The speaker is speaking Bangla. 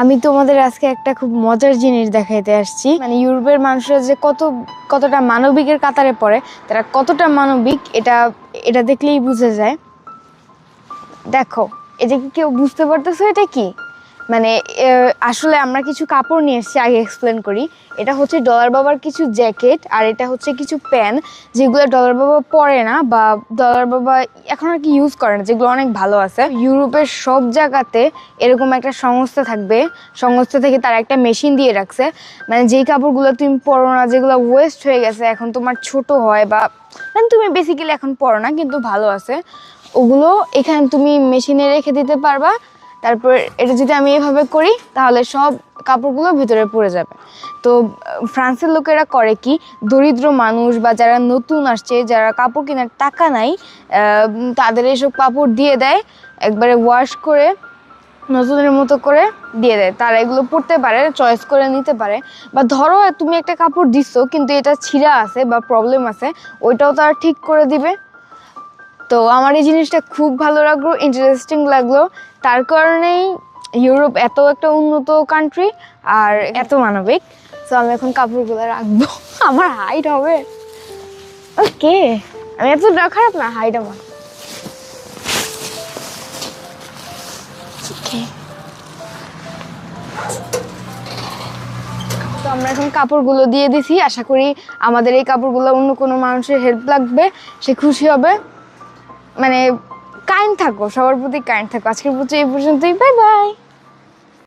আমি তোমাদের আজকে একটা খুব মজার জিনিস দেখাইতে আসছি। মানে ইউরোপের মানুষরা যে কত, কতটা মানবিকের কাতারে পড়ে, তারা কতটা মানবিক এটা এটা দেখলেই বুঝে যায়। দেখো এটা কি কেউ বুঝতে পারতেছো এটা কি? মানে আসলে আমরা কিছু কাপড় নিয়ে এসেছি, আগে এক্সপ্লেন করি। এটা হচ্ছে ডলার বাবার কিছু জ্যাকেট, আর এটা হচ্ছে কিছু প্যান যেগুলো ডলার বাবা পরে না, বা ডলার বাবা এখন আর কি ইউজ করে না, যেগুলো অনেক ভালো আছে। ইউরোপের সব জায়গাতে এরকম একটা সংস্থা থাকবে, সংস্থা থেকে তারা একটা মেশিন দিয়ে রাখছে। মানে যেই কাপড়গুলো তুমি পরো না, যেগুলো ওয়েস্ট হয়ে গেছে, এখন তোমার ছোট হয় বা মানে তুমি বেসিক্যালি এখন পরো না, কিন্তু ভালো আছে। ওগুলো এখানে তুমি মেশিনে রেখে দিতে পারবা তারপর এটা যদি আমি এভাবে করি, তাহলে সব কাপড়গুলো ভিতরে পড়ে যাবে। তো ফ্রান্সের লোকেরা করে কি, দরিদ্র মানুষ বা যারা নতুন আসছে, যারা কাপড় কেনার টাকা নাই তাদের এসব কাপড় দিয়ে দেয়, একবারে ওয়াশ করে, নতুনের মতো করে দিয়ে দেয়। তারা এগুলো পরতে পারে চয়েস করে নিতে পারে। বা ধরো, তুমি একটা কাপড় দিচ্ছ কিন্তু এটা ছিঁড়া আছে বা প্রবলেম আছে, ওইটাও তারা ঠিক করে দিবে। তো আমার এই জিনিসটা খুব ভালো লাগল ইন্টারেস্টিং লাগল। তার কারণেই ইউরোপ এত একটা উন্নত কান্ট্রি আর এত মানবিক। তো আমি এখন কাপড়গুলো রাখব। আমার হাইট হবে। ওকে। আমি এতটা খারাপ না হাইট আমার। তো আমরা এখন কাপড়গুলো দিয়ে দিছি। আশা করি আমাদের এই কাপড়গুলো অন্য কোনো মানুষের হেল্প লাগবে, সে খুশি হবে। মানে কাইন্ড থাকো সবার প্রতি কাইন্ড থাকো। আজকের পর্যন্ত এই পর্যন্তই বাই বাই